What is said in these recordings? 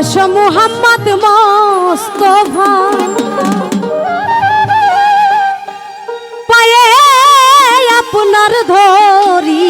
এসো মোহাম্মদ মোস্তফা। পায়ে আপনার ধরি।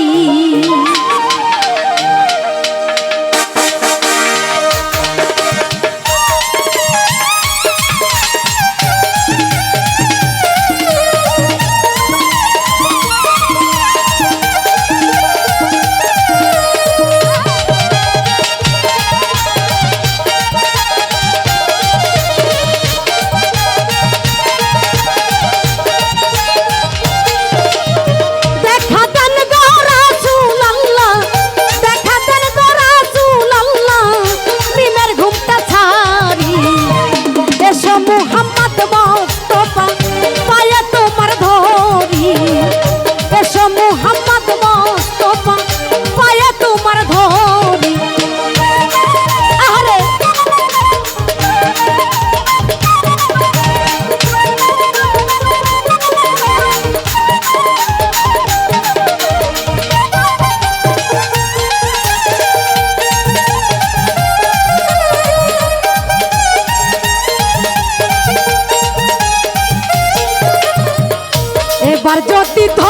पति धो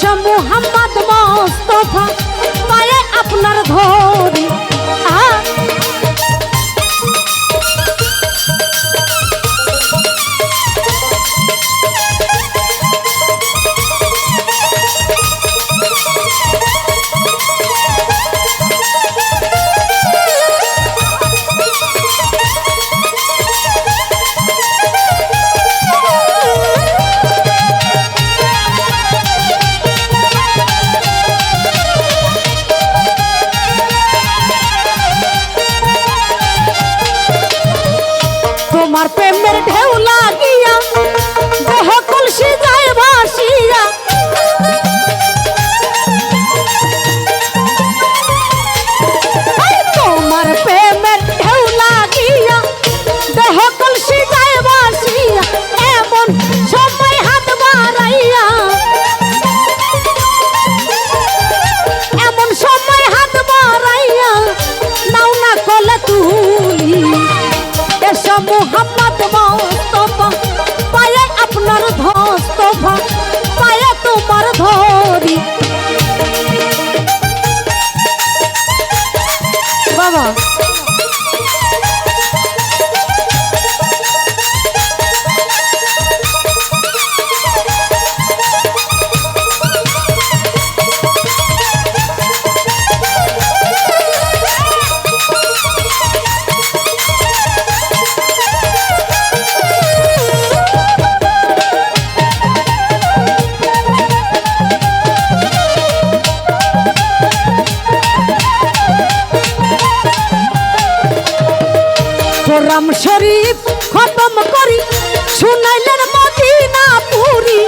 সমুহা पे मेरे ढेव लागे Bravo. কালাম শরীফ খতম করি শুনাইলেন মদিনা পুরী